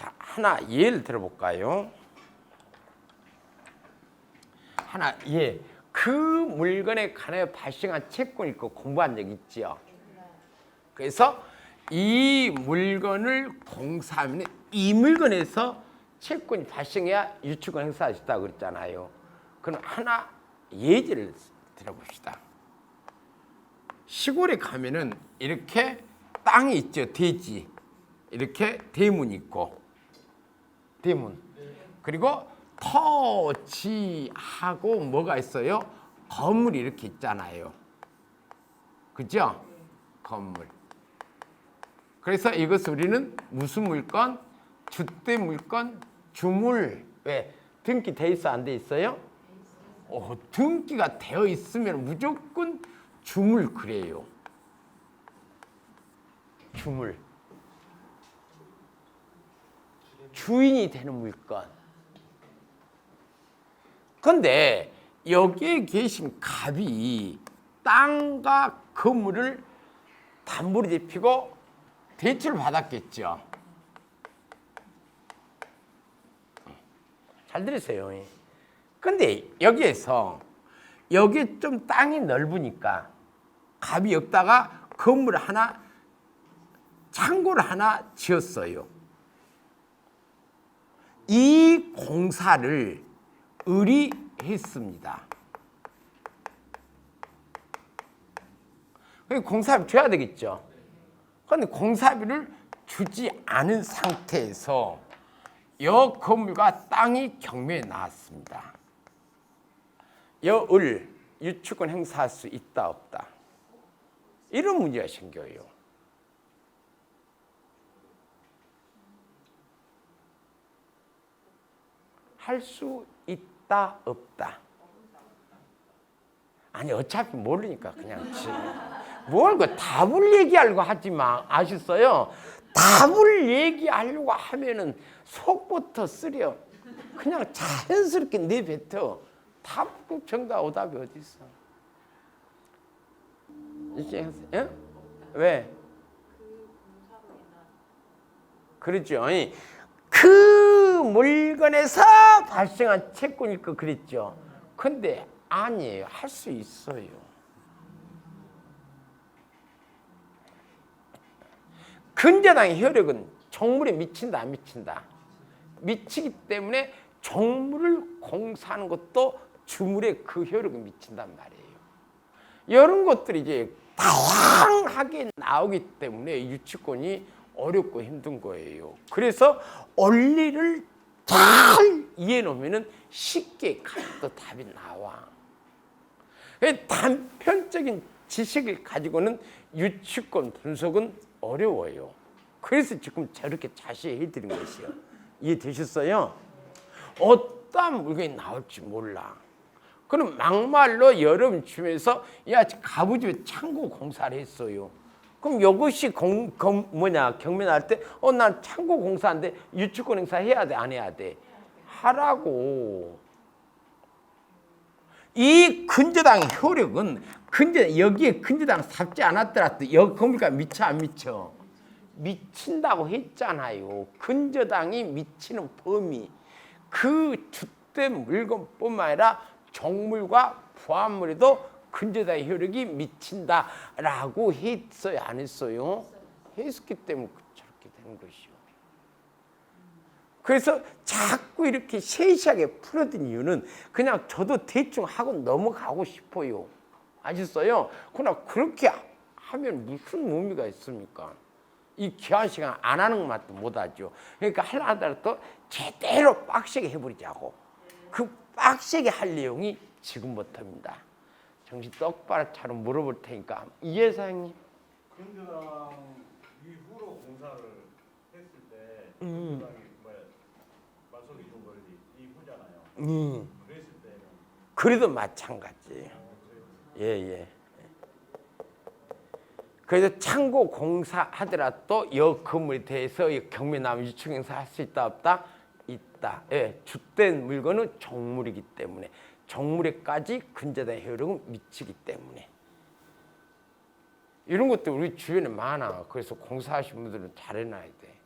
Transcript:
자, 하나 예를 들어볼까요? 하나 예. 그 물건에 관하여 발생한 채권이 있고 공부한 적 있지요. 그래서 이 물건을 공사하면 이 물건에서 채권이 발생해야 유치권 행사할 수 있다고 그랬잖아요. 그럼 하나 예제를 들어봅시다. 시골에 가면은 이렇게 땅이 있죠. 대지. 이렇게 대문이 있고 대문. 그리고 터지하고 뭐가 있어요? 건물이 이렇게 있잖아요. 그죠? 건물. 그래서 이것을 우리는 무슨 물건? 주대 물건, 주물. 왜? 등기 돼 있어 안 돼 있어요? 어, 등기가 되어 있으면 무조건 주물 그래요. 주물. 주인이 되는 물건. 근데 여기에 계신 갑이 땅과 건물을 담보로 잡히고 대출을 받았겠죠. 잘 들으세요. 근데 여기에서 여기 좀 땅이 넓으니까 갑이 여기다가 건물 하나 창고를 하나 지었어요. 이 공사를 의리했습니다. 공사비 줘야 되겠죠. 그런데 공사비를 주지 않은 상태에서 여 건물과 땅이 경매에 나왔습니다. 여을 유축권 행사할 수 있다 없다. 이런 문제가 생겨요. 할 수 있다 없다. 아니 어차피 모르니까 그냥 뭘그 답을 얘기하려고 하지 마 아셨어요? 답을 얘기하려고 하면은 속부터 쓰려 그냥 자연스럽게 내뱉어 답 정답 오답이 어디 있어? 이제 예? 왜? 그렇죠. 그 물건에서 발생한 채권일 거 그랬죠. 근데 아니에요. 할 수 있어요. 근저당의 효력은 정물에 미친다 안 미친다. 미치기 때문에 정물을 공사하는 것도 주물에 그 효력이 미친단 말이에요. 이런 것들이 이제 다양하게 나오기 때문에 유치권이 어렵고 힘든 거예요. 그래서 원리를 잘 이해해 놓으면 쉽게 가도 답이 나와. 단편적인 지식을 가지고는 유치권 분석은 어려워요. 그래서 지금 저렇게 자세히 해드린 것이요. 이해되셨어요? 어떤 물건이 나올지 몰라. 그럼 막말로 여름 주면서 야 가부집에 창고 공사를 했어요. 그럼 이것이 공, 공 뭐냐 경매 나올 때어 난 창고 공사인데 유치권 행사 해야 돼 안 해야 돼 하라고. 이 근저당 효력은 근저 여기에 근저당 삽지 않았더라도 여기 겁니까 미쳐 안 미쳐? 미친다고 했잖아요. 근저당이 미치는 범위 그 주된 물건뿐만 아니라 정물과 부합물에도 근저당의 효력이 미친다라고 했어요 안 했어요? 했기 때문에 저렇게 되는 것이요. 그래서 자꾸 이렇게 세시하게 풀어둔 이유는 그냥 저도 대충 하고 넘어가고 싶어요. 아셨어요? 그러나 그렇게 하면 무슨 의미가 있습니까? 이 귀한 시간 안 하는 것만도 못하죠. 그러니까 하려고 제대로 빡세게 해버리자고. 그 빡세게 할 내용이 지금부터입니다. 정신 똑바로 차려 물어볼 테니까 이해 사장님. 근저당 이후로 공사를 했을 때 음. 근저당이 뭐야 맞소리 준 권리 이후잖아요. 음. 그랬을 때는 그래도 마찬가지예요. 어, 예, 예. 그래서 창고 공사하더라도 여 건물에 대해서 이 경매나무 유축행사 할 수 있다 없다? 있다. 예, 주된 물건은 정물이기 때문에 정물에까지 근저당의 효력은 미치기 때문에 이런 것도 우리 주변에 많아. 그래서 공사하신 분들은 잘 해놔야 돼.